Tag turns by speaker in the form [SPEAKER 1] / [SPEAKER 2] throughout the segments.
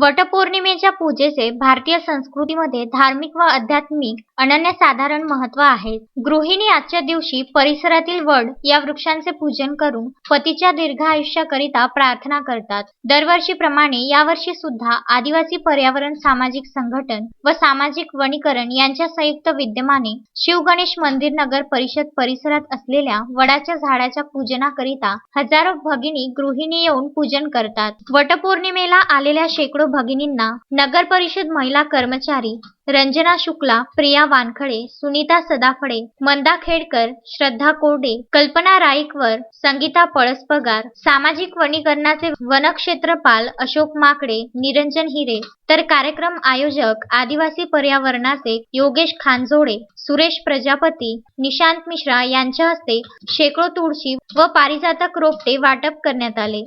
[SPEAKER 1] वटपौर्णिमेच्या पूजेचे भारतीय संस्कृतीमध्ये धार्मिक व आध्यात्मिक अनन्यसाधारण महत्त्व आहे. गृहिणी आजच्या दिवशी परिसरातील वड या वृक्षांचे पूजन करून पतीच्या दीर्घ आयुष्याकरिता प्रार्थना करतात. दरवर्षीप्रमाणे यावर्षी सुद्धा आदिवासी पर्यावरण सामाजिक संघटन व सामाजिक वनीकरण यांच्या संयुक्त विद्यमाने शिवगणेश मंदिर नगर परिषद परिसरात असलेल्या वडाच्या झाडाच्या पूजनाकरिता हजारो भगिनी गृहिणी येऊन पूजन करतात. वटपौर्णिमेला आलेल्या शेकडो भगिनींना नगर परिषद महिला कर्मचारी रंजना शुक्ला, प्रिया वानखडे, सुनीता सदाफळे, मंदा खेडकर, श्रद्धा कोरडे, कल्पना राईकवर, संगीता पळसपगार, सामाजिक वनीकरणाचे वनक्षेत्रपाल अशोक माकडे, निरंजन हिरे तर कार्यक्रम आयोजक आदिवासी पर्यावरणाचे योगेश खानजोडे, सुरेश प्रजापती, निशांत मिश्रा यांच्या हस्ते शेकडो तुळशी व पारिजातक रोपटे वाटप करण्यात आले.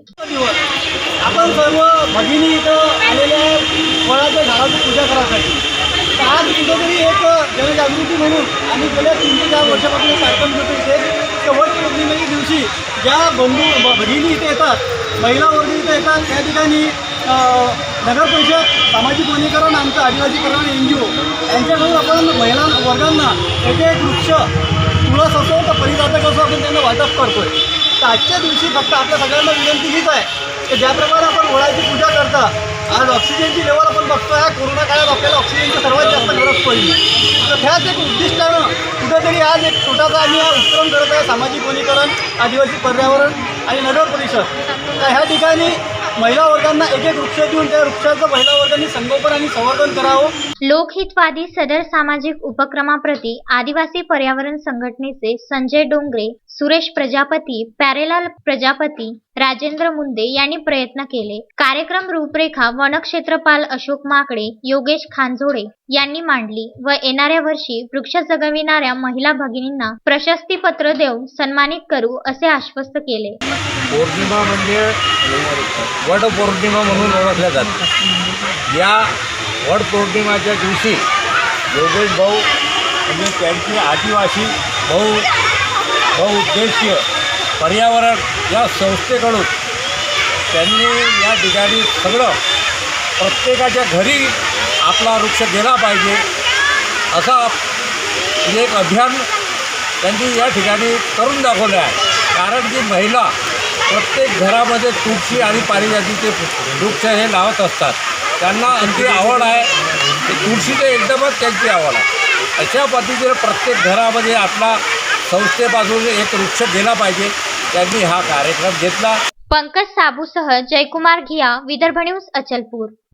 [SPEAKER 2] आपण सर्व भगिनी इथं फळाच्या झाडाची पूजा करायसाठी. तर आज कुठेतरी एक जनजागृती म्हणून आम्ही गेल्या तीन ते चार वर्षापासून कार्यक्रम घेतो इथे वट पौर्णिमेच्या दिवशी ज्या बंधू भगिनी इथे येतात महिला वर्ग इथे येतात त्या ठिकाणी नगर परिषद सामाजिक वनीकरण आमचं आदिवासीकरण एन जी ओ यांच्याकडून आपण महिला वर्गांना एक एक वृक्ष तुळस असो तर परिजातक असो आपण त्यांना वाटप करतोय. तर आजच्या दिवशी फक्त आपल्या सगळ्यांना विनंती हीच आहे की ज्याप्रमाणे आपण वळाची पूजा करता आज ऑक्सिजनची लेवल आपण बघतो या कोरोना काळात आपल्याला ऑक्सिजनची सर्वात जास्त गरज पडली. तर ह्याच एक उद्दिष्टानं कुठंतरी आज एक छोटासा आम्ही हा उपक्रम करत आहे सामाजिक वनीकरण आदिवासी पर्यावरण आणि नगर परिषद. तर ह्या ठिकाणी महिला वर्गांना एक एक वृक्ष देऊन त्या वृक्षाचं महिला वर्गांनी संगोपन आणि संवर्धन करावं.
[SPEAKER 1] लोकहितवादी सदर सामाजिक उपक्रमाप्रती आदिवासी पर्यावरण संघटनेचे संजय डोंगरे, सुरेश प्रजापती, प्यारेलाल प्रजापती, राजेंद्र मुंदे यांनी प्रयत्न केले. कार्यक्रम रूपरेखा वनक्षेत्रपाल अशोक माकडे, योगेश खानजोडे यांनी मांडली व येणाऱ्या वर्षी वृक्ष जगविणाऱ्या महिला भगिनींना प्रशस्तीपत्र देऊन सन्मानित करू असे आश्वस्त केले.
[SPEAKER 3] पौर्णिमा म्हणजे वड पौर्णिमा म्हणून ओळखल्या जाते या वड पौर्णिमाच्या दिवशी योगेश भाऊ म्हणजे त्यांची आदिवासी भाऊ बहुउद्देशीय पर्यावरण या संस्थेकडून त्यांनी या ठिकाणी सगळं प्रत्येकाच्या घरी आपला वृक्ष गेला पाहिजे असा एक अभियान त्यांनी या ठिकाणी करून दाखवलं आहे. कारण की महिला प्रत्येक घरामध्ये तुळशी आणि पारिजातीचे वृक्ष हे लावत असतात. त्यांना आणखी आवड आहे. ते तुळशीचं एकदमच त्यांची आवड आहे. अशा पद्धतीने प्रत्येक घरामध्ये आपला संस्थेपासून एक वृक्ष गेला पाहिजे. त्यांनी हा कार्यक्रम घेतला.
[SPEAKER 1] पंकज साबूसह जयकुमार घिया, विदर्भ न्यूज अचलपूर.